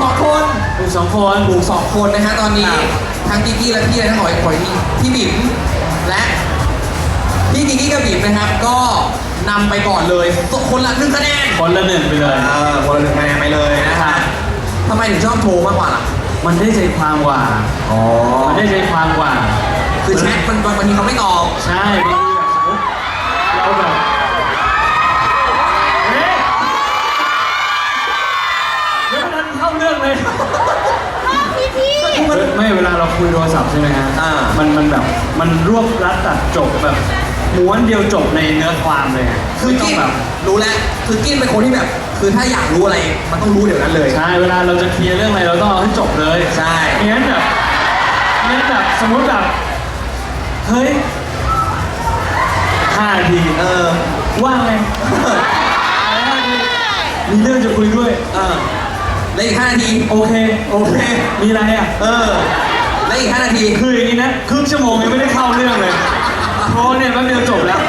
สองคนถูกสองคนถูกสองคนนะฮะตอนนี้ครับทั้งกิกกี้และพี่และทั้งหอยหอยพี่พี่บิ๋มและพี่กิกกี้กับบิ๋มนะครับ ก็นำไปก่อนเลยคนละหนึ่งคะแนนคนละหนึ่งไปเลยเออคนละหนึ่งคะแนนไปเลยนะฮะทำไมถึงชอบโทรมากกว่าล่ะ มันได้ใจความกว่าอ๋อมันได้ใจความกว่า คือแชทมันบางทีเขาไม่ตอบใช่บางทีแบบสมมติเราแบบเฮ้ยแล้วมันเข้าเรื่องเลย มัน ไม่เวลาเราคุยโทรศัพท์ใช่ไหมฮะ อ่า มัน มันแบบมันรวบรัดตัดจบแบบม้วนเดียวจบในเนื้อความเลยะคือไม่ต้อกิงนแบบ รู้แล้วคือกินเป็นคนที่แบบ คือถ้าอยากรู้อะไร มันต้องรู้เดี๋ยวนั้นเลย ใช่เวลาเราจะเคลียร์เรื่องอะไรเราต้องเอาให้จบเลยใช่ ไม่งั้นแบบไม่งั้นแบบสมมติแบบเฮ้ยห้านาทีเออ ว่างไงห้านาทีมีเรื่องจะคุยด้วย เออแล้วอีกห้านาที โอเค โอเค มีอะไรอะ เออ แล้วอีกห้านาที คืออย่างนี้นะครึ่งชั่วโมงยังไม่ได้เข้าเรื่องเลยโทรเนี่ยแป๊บเดียวจบแล้ว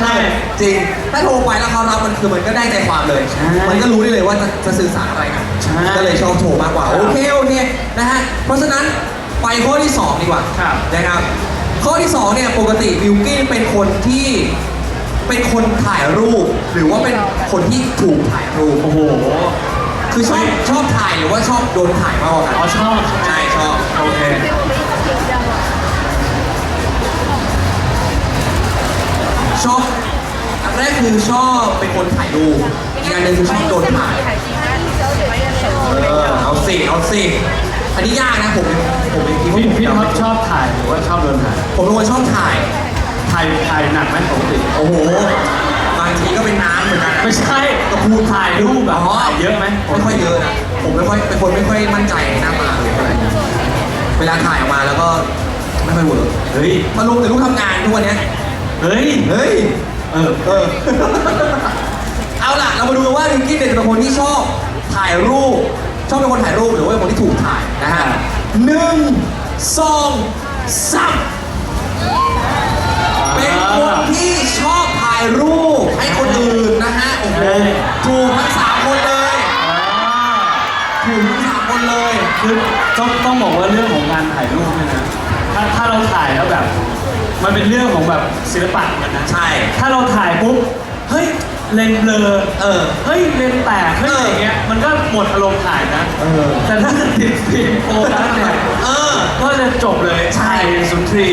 ใช่ จริง ถ้าโทรไปแล้วเขารับมันคือมันก็ได้ใจความเลย ใช่มันก็รู้ได้เลยว่าจะจะสื่อสารอะไรกันใช่ก็เลยชอบโทรมากกว่าครับโอเค โอเค นะฮะ เพราะฉะนั้นไปข้อที่ 2 ดีกว่า ครับ นะครับ ข้อที่ 2 เนี่ย ปกติบิวกิ้นเป็นคนที่ เป็นคนถ่ายรูป หรือว่าเป็นคนที่ถูกถ่ายรูป โอ้โห คือชอบชอบถ่ายหรือว่าชอบโดนถ่ายมากกว่ากันอ๋อชอบใช่ชอบโอเคชอบอันแรกคือชอบเป็นคนถ่ายรูปอีกอันหนึ่งคือชอบโดนถ่ายเออเอาสิเอาสิอันนี้ยากนะผมผมยังคิดว่าพี่ผมพี่จำท็อไม่ปชอบถ่ายหรือว่าชอบโดนถ่ายผมเป็นคนชอบถ่ายถ่ายถ่ายหนักไหมปกติโอ้โหบางทีก็เป็นน้ำเหมือนกันไม่ใช่ก็พูดถ่ายรูปแบบอ๋อถ่ายเยอะไหมไม่ค่อยเยอะนะผมไม่ค่อยเป็นคนไม่ค่อยมั่นใจในหน้าตาเลยเท่าไหร่เวลาถ่ายออกมาแล้วก็ไม่ค่อยเวิร์กเฮ้ยมาลงแต่รูปทำงานทุกวันเนี้ยเฮ้ยเฮ้ยเออเออ เอาล่ะเรามาดูกันว่าดิวกิ้นเนี่ยจะเป็นคนที่ชอบถ่ายรูป ชอบเป็นคนถ่ายรูปหรือว่าเป็นคนที่ถูกถ่ายนะฮะหนึ่งสองสามเป็นคนที่ชอบถ่ายรูป ถูกทั้งสามคนเลยถูกทั้งสามคนเลยคือต้องต้องบอกว่าเรื่องของการถ่ายรูปเนี่ยนะถ้าถ้าเราถ่ายแล้วแบบ มันเป็นเรื่องของแบบศิลปะเหมือนกันนะใช่ ถ้าเราถ่ายปุ๊บเฮ้ยเลนส์เบลอเออ เฮ้ยเลนส์แตกเฮ้ยเออออะไรเงี้ยมันก็หมดอารมณ์ถ่ายนะเออแต่ถ้าจะติดฟิล์มโฟกัสเนี่ยเออ ก็จะจบเลยใช่สุนทรี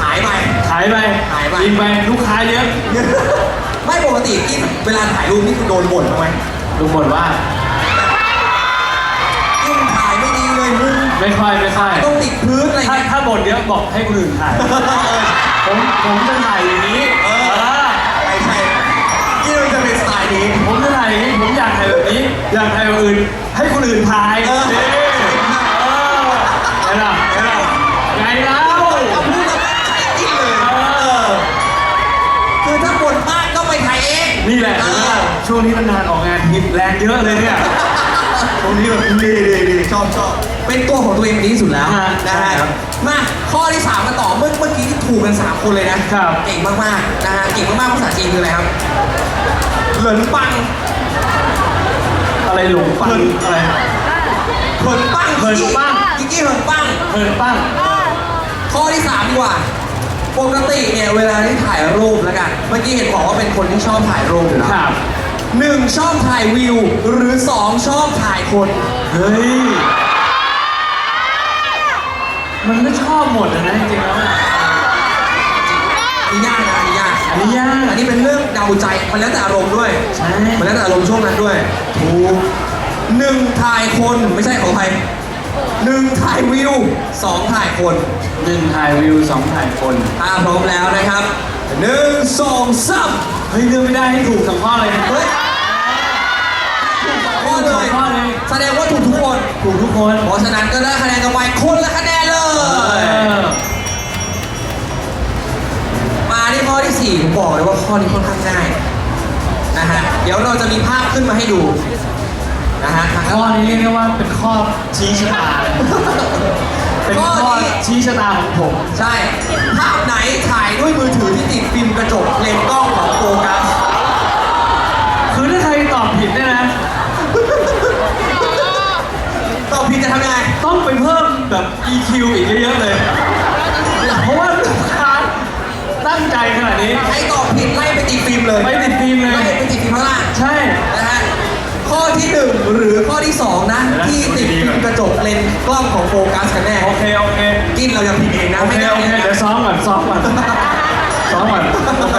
ขายไปขายไปขายไปยิงไปลูกค้าเยอะ ไม่ปกติกินเวลาถ่ายรูปนี่คือโดนบ่นบ้างไหมทุกคนว่ายิ่งถ่ายไม่ดีเลยมึงไม่ค่อยไม่ค่อยต้องติดพื้นอะไรถ้าเงี้ยถ้าบ่นเยอะบอกให้คนอื่นถ่ายผมผมจะถ่ายอย่างนี้เออ เออใช่ใช่ที่เราจะเป็นสไตล์นี้ ผมจะถ่ายอย่างนี้ผมอยากถ่ายแบบนี้ อยากถ่ายแบบอื่น ให้คนอื่นถ่ายเออ นี่ ช่วงนี้มันนานออกงานทิปแรงเยอะเลยเนี่ยช่วงนี้แบบดีดีดี ชอบชอบเป็นตัวของตัวเองดีที่สุดแล้วฮะนะใช่ฮะครับมาข้อที่สามมาต่อเมื่อเมื่อกี้ที่ถูกกันสามคนเลยนะครับ เก่งมากๆนะฮะเก่งมากๆภาษาจีนคืออะไรครับ เหลินปังอะไรหลงปังอะไร เหินปังเหินปัง กิ๊กกี้เหินปังเฮิร์นปั้ง ข้อที่สามดีกว่า ปกติเนี่ยเวลาที่ถ่ายรูปแล้วกัน เมื่อกี้เห็นบอกว่าเป็นคนที่ชอบถ่ายรูปอยู่แล้วครับ หนึ่งชอบถ่ายวิว หรือสองชอบถ่ายคน เฮ้ย มันก็ชอบหมดอะนะจริงๆแล้วอะ อันนี่ยากนะอันนี่ยากอันนี้ยากอันนี้เป็นเรื่องเดาใจ มันแล้วแต่อารมณ์ด้วย ใช่ มันแล้วแต่อารมณ์ช่วงนั้นด้วย ถูกหนึ่งถ่ายคนไม่ใช่ของใครหนึ่งถ่ายวิวสองถ่ายคนหนึ่งถ่ายวิวสองถ่ายคนถ้าพร้อมแล้วนะครับหนึ่งสองสามเฮ้ยเลือกไม่ได้ให้ถูกสองข้อเลยนะเฮ้ยถูกสองข้อ เลสองยข้อเลย แสดงว่าถูกทุกคน ถูกทุกคน เพราะฉะนั้นก็ได้คะแนนกันไปคนละคะแนนเลเอยอมาที่ข้อที่สี่ผมบอกเลยว่าข้อนี้ค่อนข้างง่ายนะฮะ เดี๋ยวเราจะมีภาพขึ้นมาให้ดูนะฮะทางข้อนี้เรียกได้ว่าเป็นข้อชี้ชะตา เป็นข้อชี้ชะตาของผม ใช่ ภาพไหนถ่ายด้วยมือถือที่ติดฟิล์มกระจกเลนส์กล้องของโฟกัส คือถ้าใครตอบผิดเนี่ยนะ ตอบ EQ อีกเยอะๆเลย เพราะว่าลูกค้าตั้งใจขนาดนี้ ใครตอบผิดไล่ไปตีฟิล์มเลยไม่ติดฟิล์มเลยไล่ไปตีฟิล์มข้างล่างใช่ นะฮะ ข้อที่หนึ่งหรือข้อที่สองนะเดี๋ยวนะ ที่ติดฟิล์มกระจกเลนส์กล้องของโฟกัสกันแน่ โอเค โอเค กินเราจะผิดเองนะโอเค ไม่ได้โอเค นะเดี๋ยวซ้อมก่อน ซ้อมก่อน ซ้อมก่อน โอเค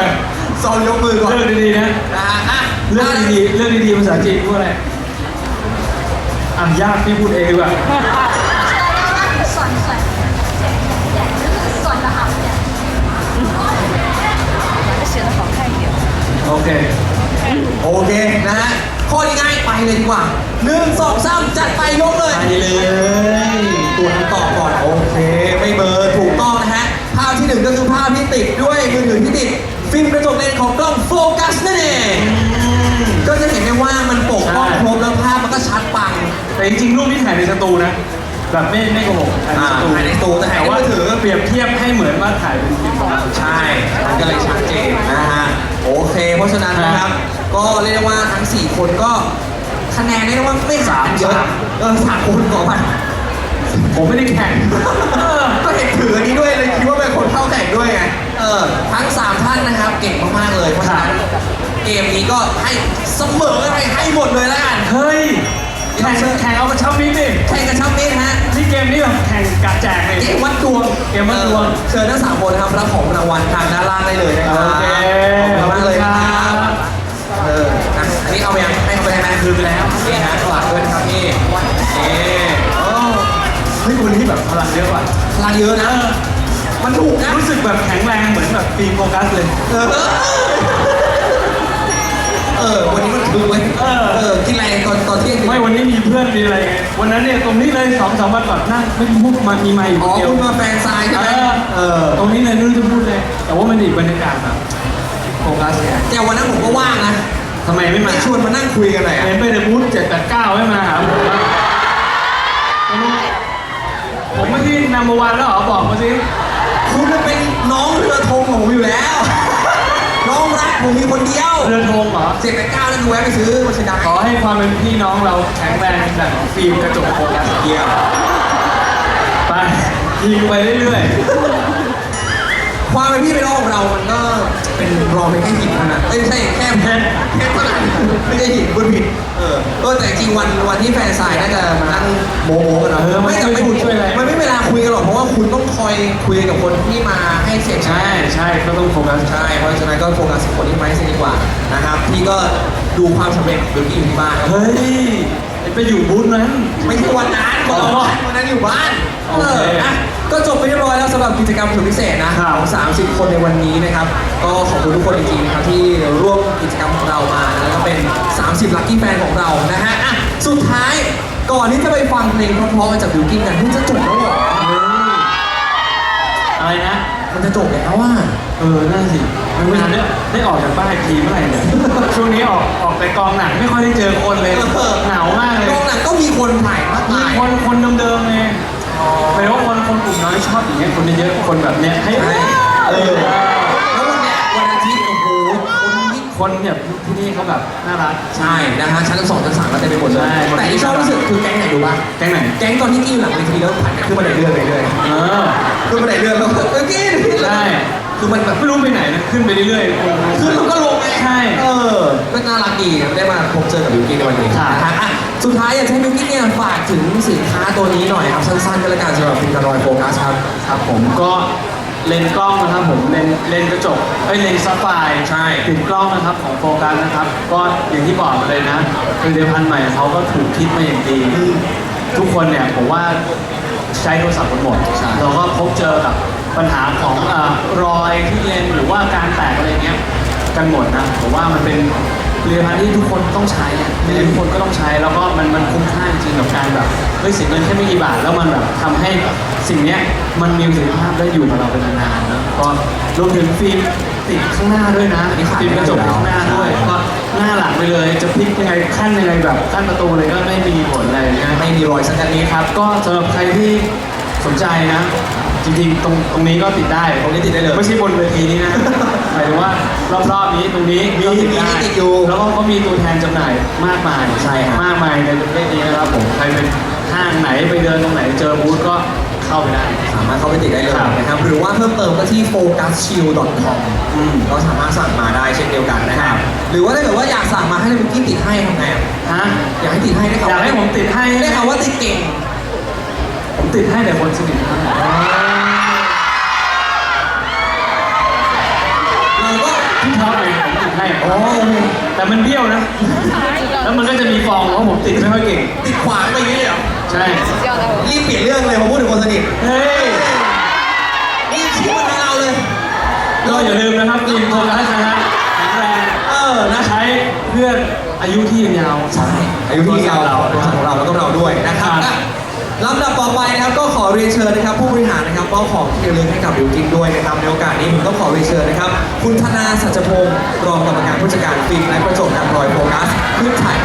ซองยกมือก่อนเลือกดีๆนะ นะฮะอะเลือกดีๆเลือกดีๆ ภาษาจีนพูดอะไร อะยากพี่พูดเองดีกว่า ส่วนส่วนอย่างก็คือส่วนละอ่ำเนี่ยจะเสียละขอแค่เดียวโอเค โอเคนะฮะข้อนี้ง่ายไปเลยดีกว่าหนึ่งสองสามจัดไปยกเลยไปเลย ตัวนั้นตอบก่อนโอเค ไม่เบลอร์ถูกต้องนะฮะ ภาพที่หนึ่งก็คือภาพที่ติดด้วยมือถือที่ติด ฟิล์มกระจกเลนส์ของกล้องโฟกัสนั่นเอง ก็จะเห็นได้ว่ามันปกป้องครบแล้วภาพมันก็ชัด แต่จริงๆรูปที่ถ่ายในสตูนะแบบไม่ไม่โกหกถ่ายในสตูอ่าถ่ายในสตูแต่ถ่ายในว่ามือถือ เปรียบเทียบให้เหมือนว่าถ่ายเป็นฟิล์มใช่ มันก็เลยชัดเจนนะฮะ โอเค เพราะฉะนั้นนะครับ ก็เรียกได้ว่าทั้ง 4 คนก็คะแนนเรียกได้ว่าไม่ห่างกันเยอะเออสามคนก่อนไปผมไม่ได้แข่งเออก็เห็นถืออันนี้ด้วยเลยคิดว่าเป็นคนเข้าแข่งด้วยไง เออ ทั้ง 3 ท่านนะครับ เก่งมากๆเลย เพราะฉะนั้นเกมนี้ก็ให้เสมออะไรให้หมดเลยแล้วกัน เฮ้ย แข่งแข่งเอากระชับมิตรดิแข่งกันชับมิตรฮะ นี่เกมนี้แบบแข่งกะแจกเลย เกมวัดดวงเกมวัดดวงเออเชิญทั้งสามคนนะครับรับของรางวัลทางด้านล่างได้เลยนะครับโอเคขอบคุณมากเลยนะครับขอบคุณครับเอออะอันนี้เอาไปยังให้เขาไปได้ไหมคืนไปแล้วนี่ฮะฝากด้วยนะครับพี่เอ๊โอ้เฮ้ยคนที่แบบพลังเยอะว่ะพลังเยอะนะ มันถูกนะ รู้สึกแบบแข็งแรงเหมือนแบบฟิล์มโฟกัสเลย เออเออ วันนี้มันคือเว้ยเออ เออกินอะไรตอนตอนเที่ยงไม่วันนี้มีเพื่อนมีอะไรไงวันนั้นเนี่ยตรงนี้เลยสองสามวันก่อนนั่งไม่พูดมามีไมาอยู่อ๋คอนเดียว คุณมาแฟนซายใช่ไหมเออเออ ตรงนี้เลยไม่รู้จะพูดเลย แต่ว่ามันอีกบรรยากาศแบบโฟกัสเนี่ยแต่วันนั้นผมก็ว่างนะทำไมไม่มาไม่ชวนมานั่งคุยกันหน่อยอะเห็นไปในบูธเจ็ดแปดเก้าไม่มาหาผมว่าผมไม่ที่นัมเบอร์วันแล้วเหรอบอกมาสิคุณมันเป็นน้องเรือธงของผมอยู่แล้ว น้องรักผมมีคนเดียวเรือธงเหรอ เจ็ดแปดเก้าแล้วดูแวะไปซื้อมาชิดาขอให้ความเป็นพี่น้องเราแข็งแรงแบบฟิล์มกระจกโฟกัสเยี่ยมไปยิงไปเรื่อยความเป็นพี่เป็นน้องของเรา มันก็ เป็นรองเป็นแค่หินเท่านั้นเอ้ยไม่ใช่แค่แค่แค่เท่านั้นไม่ใช่หินบนผิดเออเออแต่จริงวันวันที่แฟนสายน่าจะมานั่งโมโมกันเนอะไม่แต่ไม่ช่วยอะไร มันไม่เวลาคุยกันหรอกเพราะว่าคุณต้องคอยคุยกับคนที่มาให้เสียงๆใช่ใช่ใช่ก็ต้องโฟกัส ใช่ เพราะฉะนั้นก็โฟกัสคนที่มาให้เสียงดีกว่านะครับ พี่ก็ ดูความสำเร็จของบิวกี้อยู่ที่บ้านครับเฮ้ยไปอยู่บูธนั้น ไม่ใช่วันนั้นอ๋อวันนั้นอยู่บ้านโอเคอะก็จบไปเรียบร้อยแล้วสำหรับกิจกรรมสุดพิเศษนะครับของ 30 คนในวันนี้นะครับ ก็ขอบคุณทุกคนจริงๆนะครับที่ร่วมกิจกรรมของเรามานะแล้วก็เป็น 30 ลัคกี้แฟนของเรานะฮะอะสุดท้ายก่อนที่จะไปฟังเพลงเพราะๆมาจากบิวกิ้นกันที่จะจบแล้วเหรอเฮ้ยอะไรนะ มันจะจบแล้วว่า เออนั่นสิมันเวลาได้ได้ออกจากบ้านอีกทีเมื่อไหร่เนี่ย ช่วงนี้ออกออกไปกองหนังไม่ค่อยได้เจอคนเลยเหงามากเลยโรงหนังก็มีคนถ่ายมากมีมายคนคนเดิมๆไงแปลว่าคนคนกลุ่มน้อยชอบอย่างเงี้ยคนเยอะๆคนแบบเนี้ยให้ใช่เออแล้ววันเนี้ยวันอาทิตย์โอ้โห คนยิ่งคนเนี่ยที่นี่เขาแบบน่ารัก ใช่นะฮะชั้นสองชั้นสามก็เต็มไปหมดเลย ใช่แต่ที่ชอบที่สุดคือแก๊งไหนรู้ป่ะแก๊งไหน แก๊งตอนที่กี้อยู่หลังเวทีแล้วผ่านกันขึ้นบันไดเลื่อนไปเรื่อยเออขึ้นบันไดเลื่อนแล้วเออกี้ใช่คือมันแบบไม่รู้ไปไหนนะขึ้นไปเรื่อยๆขึ้นแล้วก็ลงไงใช่เออก็น่ารักดีได้มาพบเจอกับบิวกิ้นในวันนี้ครับนะฮะอะสุดท้ายอยากจะให้บิวกิ้นเนี่ยฝากถึงสินค้าตัวนี้หน่อยครับสั้นๆก็แล้วกันสำหรับฟิล์มการอยโฟกัสครับครับผมก็ เลนส์กล้องนะครับผมเลนส์เลนส์กระจกเอ้ยเลนส์ซับไฟร์ใช่ ติดกล้องนะครับของโฟกัสนะครับ ก็อย่างที่บอกเลยนะผลิตภัณฑ์ใหม่เขาก็ถูกคิดมาอย่างดีทุกคนเนี่ยผมว่าใช้โทรศัพท์กันหมดใช่ เราก็พบเจอกับปัญหาของเออรอยที่เลนส์หรือว่าการแตกอะไรเงี้ยกันหมดนะผมว่ามันเป็น ผลิตภัณฑ์ที่ทุกคนต้องใช้อะไม่ได้ทุกคนก็ต้องใช้แล้วก็มันมันคุ้มค่าจริงๆกับการแบบเฮ้ยเสียเงินแค่ไม่กี่บาทแล้วมันแบบทำให้สิ่งเนี้ยมันมีประสิทธิภาพได้อยู่กับเราเป็นนานๆนะก็รวมถึงฟิล์มติดข้างหน้าด้วยนะอันนี้ฟิล์มกระจกข้างหน้าด้วยก็หน้าหลังไปเลยจะพลิกยังไงขั้นยังไงแบบขั้นประตูเลยก็ไม่มีผลอะไรเงี้ยไม่มีรอยสักนิดครับ ก็สำหรับใครที่สนใจนะ จริงๆ ตรงตรงนี้ก็ติดได้ ตรงนี้ติดได้เลยไม่ใช่บนเวทีนี้นะหมายถึงว่ารอบๆนี้ตรงนี้มีก็ติดได้มีติดอยู่แล้วก็เขามีตัวแทนจำหน่ายมากมายใช่ครับมากมายในประเทศนี้นะครับผมใครเป็นห้างไหนไปเดินตรงไหนเจอบูธก็ขเข้าไปได้สามารถเข้าไปติดได้เลยครับนะครับ หรือว่าเพิ่มเติมก็ที่ focuschill.com อืมก็สามารถสั่งมาได้เช่นเดียวกันนะครับ หรือว่าถ้าเกิดว่าอยากสั่งมาให้บิวกิ้นติดให้ทำไงอะฮะอยากให้ติดให้ได้ข่าวอยากให้ผมติดให้ได้ข่าวว่าติดเก่งผมติดให้แต่คนสนิทเท่านั้น ก็พี่ท็อปเองผมติดให้อ๋อแต่มันเบี้ยวนะ แล้วมันก็จะมีฟองเพราะผมติดไม่ค่อยเก่ง ติดขวางไปอย่างนี้เลยเหรอใช่ รีบเปลี่ยนเรื่องเลยพอพูดถึงคนสนิทเฮ้ยรีบชี้มาทางเราเลยก็อย่าลืมนะครับกินโฟกัสนะฮะแข็งแรง เออนะ ใช้เพื่ออายุที่ยืนยาว ใช่อายุที่ยาวเราของเราแล้วก็เราด้วยนะครับครับอะ ลำดับต่อไปนะครับก็ขอเรียนเชิญนะครับ ผู้บริหารนะครับมอบของที่ระลึกให้กับบิวกิ้นด้วยนะครับในโอกาสนี้ผมต้องขอเรียนเชิญนะครับ คุณธนาสัจพงศ์รองกรรมการผู้จัดการฟิล์มและกระจกการลอยโฟกัสขึ้นถ่าย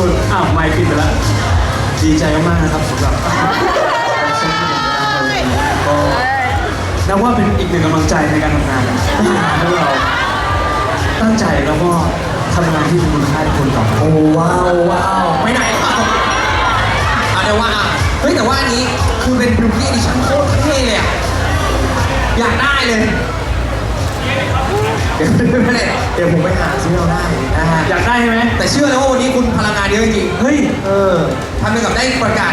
ส่วนอ้าวไม่ปิดไปแล้วดีใจมากๆนะครับสำหรับก็นับว่าเป็นอีกหนึ่งกำลังใจในการทำงานให้เราตั้งใจแล้วก็ทำงานที่มีคุณค่าทุกคนต่อไปโอ้ว้าวว้าวไปไหนครับอะเดี๋ยวว่าอะเฮ้ยแต่ว่าอันนี้คือเป็นบลูกี้ดิชั่นโคตรเท่เลยอะ อยากได้เลยเดี๋ยว ไม่ได้เดี๋ยวผมไปหาซื้อเอาได้นะฮะอยากได้ใช่ไหมแต่เชื่อเลยว่าวันนี้คุณพลังงานเยอะจริงๆเฮ้ยเออทำไปกับได้ประกาศ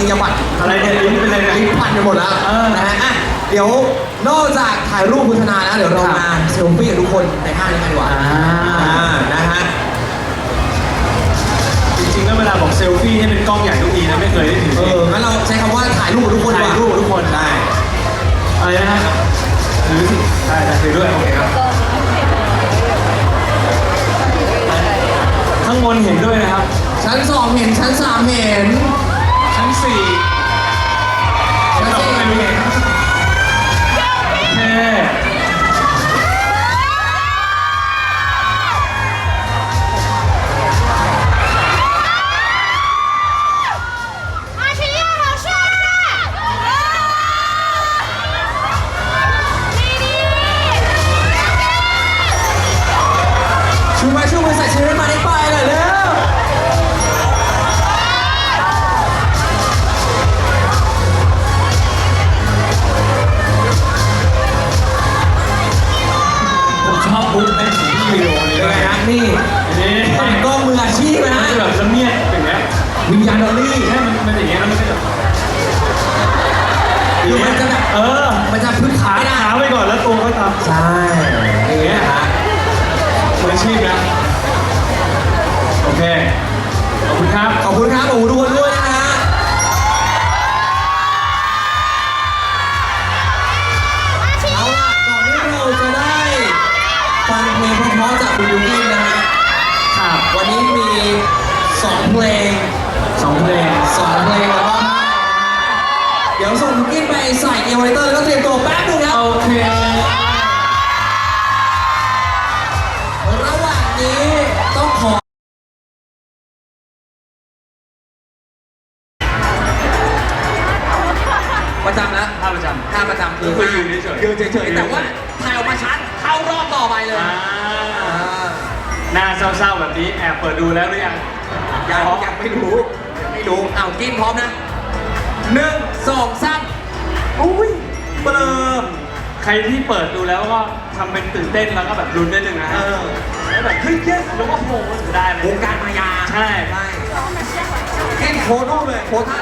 นียบัตรอะไรเนี่ยลิ้นเป็นอะไรเนี่ยลิ้นพันไปหมดแล้วเออนะฮะอะเดี๋ยวนอกจากถ่ายรูปคุณธนาแล้วเดี๋ยวเราครับมาเซลฟี่กับทุกคนในห้างนี้กันดีกว่าอ่าอ่านะฮะจริงๆแล้วเวลาบอกเซลฟี่ให้เป็นกล้องใหญ่ทุกทีนะไม่เคยได้ถือเอองั้นเราใช้คำว่าถ่ายรูปกับทุกคนดีกว่าถ่ายรูปกับทุกคนได้อะไรนะฮะถือสิได้ได้ถือด้วยโอเคครับ องเหม็นชั้นสามเห็นชั้นสี่ชั้นสี่ไม่รู้แค่ชูไว้ชูมือใส่ชื่อมาได้ไปเลยเลย ผมชอบบุ๊กในสีวิดีโอนี้เป็นด้วยไงนะฮะนี่อันนี้ตั้งกล้องมืออาชีพนะมันฮะจะแบบละเมียดอย่างเงี้ยวิญญาณดอลลี่ให้มันมันอย่างเงี้ยแล้วมันก็จะคือมันจะแบบเออมันจะพื้นขาขาได้ ขาไปก่อนแล้วตัวก็ทำใช่อย่างเงี้ยฮะมืออาชีพนะโอเคขอบคุณครับ ขอบคุณครับโอ้โหทุกคนด้วย ใส่เอวไวเตอร์แล้วก็เตรียมตัวแป๊บ ใครที่เปิดดูแล้วก็ทำเป็นตื่นเต้นแล้วก็แบบลุ้นนิดนึงนะฮะแล้วแบบเฮ้ยเยสแล้วก็โผล่มถึงได้เลยวย งการมายาใช่ใช่เก่งโคโน่เลยโคท่า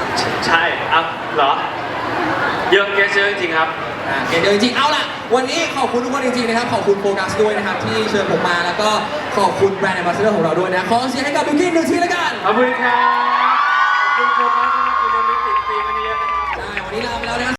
ใช่อะเหรอ เยอะเยอะเยอจริงครับเก่งเดี๋ยวจริงเอาล่ะ วันนี้ขอบคุณทุกคนจริงๆนะครับ ขอบคุณโฟกัสด้วยนะครับ ที่เชิญผมมาแล้วก็ขอบคุณแบรนด์แอมบาสเดอร์ของเราด้วยนะขอเสียงให้กับบิวกิ้นหนึ่งทีละกัน ขอบคุณครับขอบคุณโฟกัสนะครับคุณโรแมนติกตีมันเยอนะครับไวันนี้ลาไปแล้วนะ